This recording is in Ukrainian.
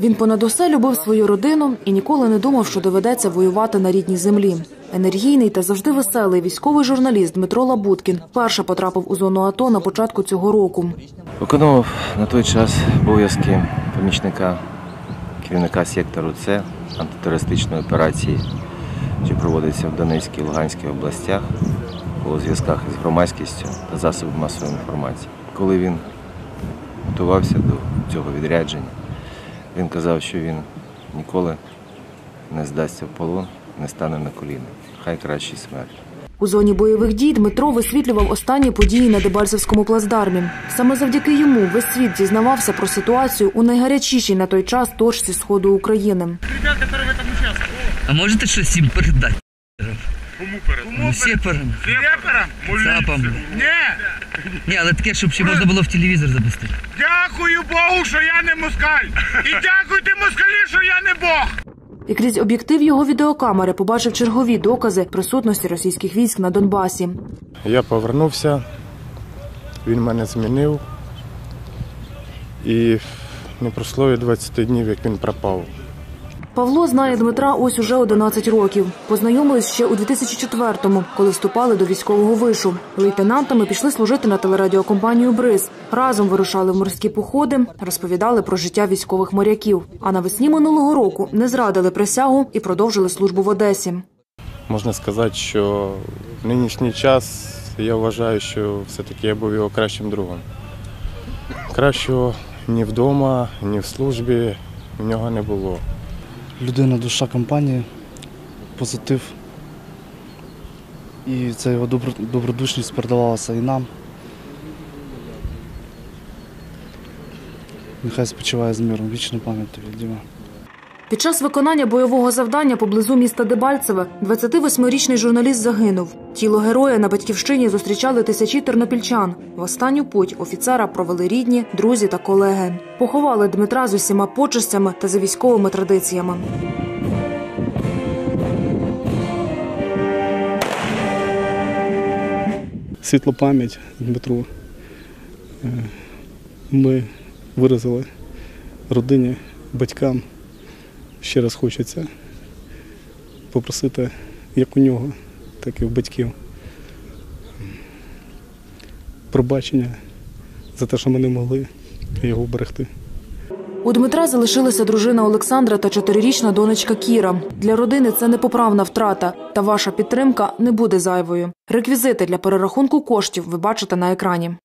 Він понад усе любив свою родину і ніколи не думав, що доведеться воювати на рідній землі. Енергійний та завжди веселий військовий журналіст Дмитро Лабуткін вперше потрапив у зону АТО на початку цього року. Виконував на той час обов'язки помічника керівника сектору С антитерористичної операції, що проводиться в Донецькій і Луганській областях у зв'язках із громадськістю та засобами масової інформації. Коли він готувався до цього відрядження, він казав, що він ніколи не здасться в полон, не стане на коліна. Хай краще смерть. У зоні бойових дій Дмитро висвітлював останні події на Дебальцевському плацдармі. Саме завдяки йому весь світ дізнавався про ситуацію у найгарячішій на той час точці сходу України. А можете щось їм передати? Кому перед? Ну, Реперам? ЦАПам. Ні. Ні, але таке, щоб ще можна було в телевізор запустити. Дякую Богу, що я не москаль. І дякуйте москалі, що я не Бог. І крізь об'єктив його відеокамери побачив чергові докази присутності російських військ на Донбасі. Я повернувся, він мене змінив. І не пройшло і 20 днів, як він пропав. Павло знає Дмитра ось уже 11 років. Познайомились ще у 2004-му, коли вступали до військового вишу. Лейтенантами пішли служити на телерадіокомпанію Бриз. Разом вирушали в морські походи, розповідали про життя військових моряків. А навесні минулого року не зрадили присягу і продовжили службу в Одесі. Можна сказати, що в нинішній час я вважаю, що все-таки я був його кращим другом. Кращого ні вдома, ні в службі в нього не було. Людина, душа компанії, позитив. І ця його добро- добродушність передавалася і нам. Нехай спочиває з миром, вічна пам'ять тобі, Діма. Під час виконання бойового завдання поблизу міста Дебальцеве 28-річний журналіст загинув. Тіло героя на батьківщині зустрічали тисячі тернопільчан. В останню путь офіцера провели рідні, друзі та колеги. Поховали Дмитра з усіма почестями та за військовими традиціями. світла пам'ять Дмитру. Е, Ми виразили родині, батькам. Ще раз хочеться попросити як у нього, так і в батьків. Пробачення за те, що ми не могли його вберегти. У Дмитра залишилася дружина Олександра та чотирирічна донечка Кіра. Для родини це непоправна втрата, та ваша підтримка не буде зайвою. Реквізити для перерахунку коштів ви бачите на екрані.